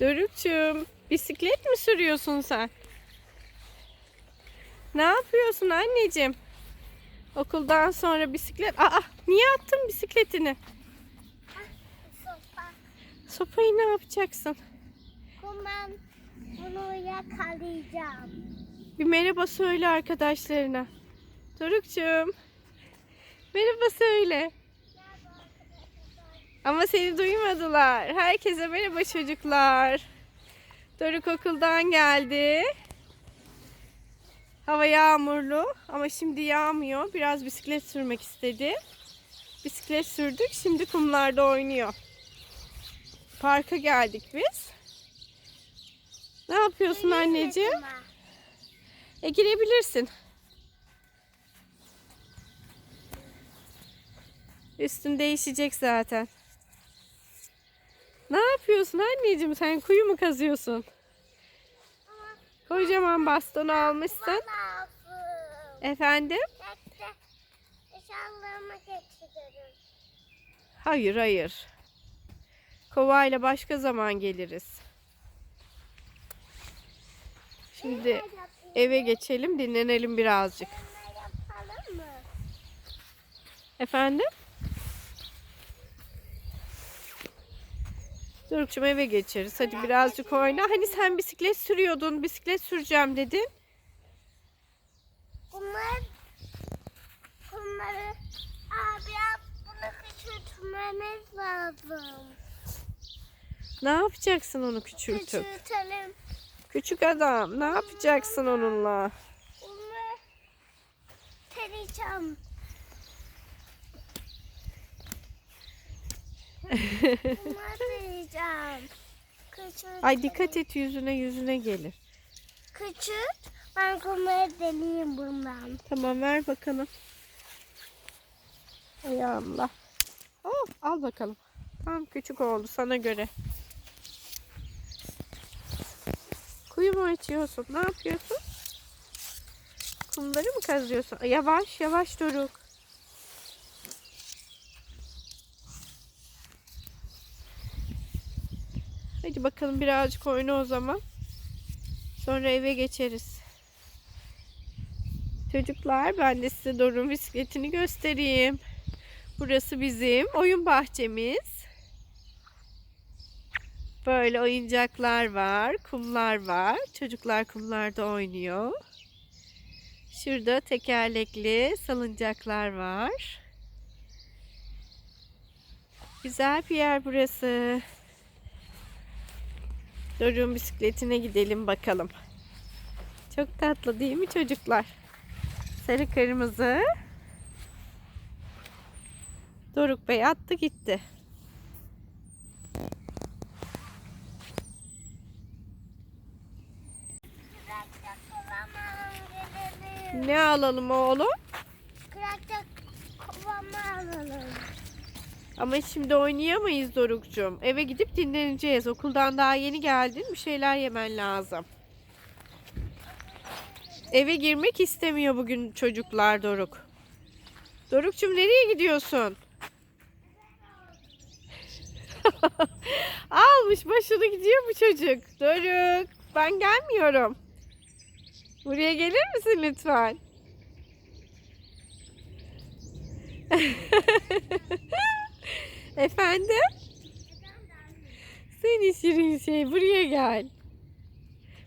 Doruk'cum bisiklet mi sürüyorsun sen? Ne yapıyorsun anneciğim? Okuldan sonra bisiklet... Aa niye attın bisikletini? Sopa. Sopayı ne yapacaksın? Ben bunu yakalayacağım. Bir merhaba söyle arkadaşlarına. Doruk'cum. Merhaba söyle. Ama seni duymadılar. Herkese merhaba çocuklar. Doruk okuldan geldi. Hava yağmurlu ama şimdi yağmıyor. Biraz bisiklet sürmek istedi. Bisiklet sürdük. Şimdi kumlarda oynuyor. Parka geldik biz. Ne yapıyorsun anneciğim? E girebilirsin. Üstün değişecek zaten. Ne yapıyorsun anneciğim? Sen kuyu mu kazıyorsun? Kocaman bastonu almışsın. Efendim? Hayır hayır. Kovayla başka zaman geliriz. Şimdi eve geçelim dinlenelim birazcık. Efendim? Doruk'cum eve geçeriz. Hadi birazcık oyna. Hani sen bisiklet sürüyordun. Bisiklet süreceğim dedin. Bunlar bunları abi yap bunu küçültmemiz lazım. Ne yapacaksın onu küçültüp? Küçültelim. Küçük adam ne yapacaksın onunla? Bunu tereyeceğim. Ay dikkat et yüzüne yüzüne gelir. Küçült. Ben bunları deneyeyim bundan. Tamam ver bakalım. Ayağımla. Oh, al bakalım. Tamam küçük oldu sana göre. Kuyu mu açıyorsun? Ne yapıyorsun? Kumları mı kazıyorsun? Ay, Yavaş yavaş Doruk. Hadi bakalım birazcık oyna o zaman. Sonra eve geçeriz. Çocuklar ben de size Doruk'un bisikletini göstereyim. Burası bizim oyun bahçemiz. Böyle oyuncaklar var, kumlar var. Çocuklar kumlarda oynuyor. Şurada tekerlekli salıncaklar var. Güzel bir yer burası. Doruk'un bisikletine gidelim bakalım. Çok tatlı değil mi çocuklar? Sarı kırmızı. Doruk Bey attı gitti. Ne alalım oğlum? Ama şimdi oynayamayız Doruk'cum. Eve gidip dinleneceğiz. Okuldan daha yeni geldin. Bir şeyler yemen lazım. Eve girmek istemiyor bugün çocuklar Doruk. Doruk'cum nereye gidiyorsun? Almış başını gidiyor bu çocuk. Doruk ben gelmiyorum. Buraya gelir misin lütfen? Efendim? Seni şirin şey buraya gel.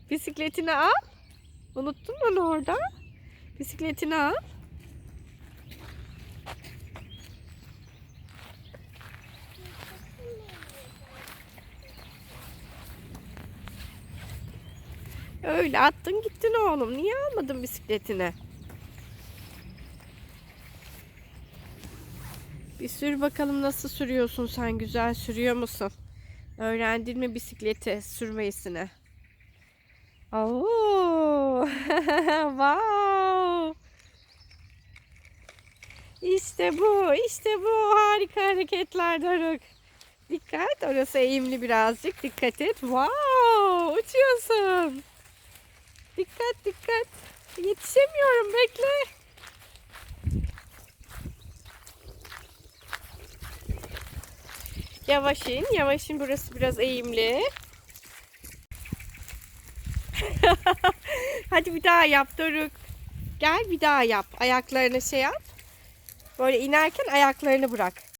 Bisikletini al. Unuttun mu onu orada? Bisikletini al. Öyle attın gittin oğlum. Niye almadın bisikletini? Bir sür bakalım nasıl sürüyorsun sen güzel sürüyor musun? Öğrendin mi bisikleti sürmesini? Oo! wow! İşte bu, işte bu harika hareketler Doruk. Dikkat, orası eğimli birazcık. Dikkat et. Wow! Uçuyorsun. Dikkat, dikkat. Yetişemiyorum, bekle. Yavaş in, yavaş in. Burası biraz eğimli. Hadi bir daha yap Doruk. Gel bir daha yap. Ayaklarını şey yap. Böyle inerken ayaklarını bırak.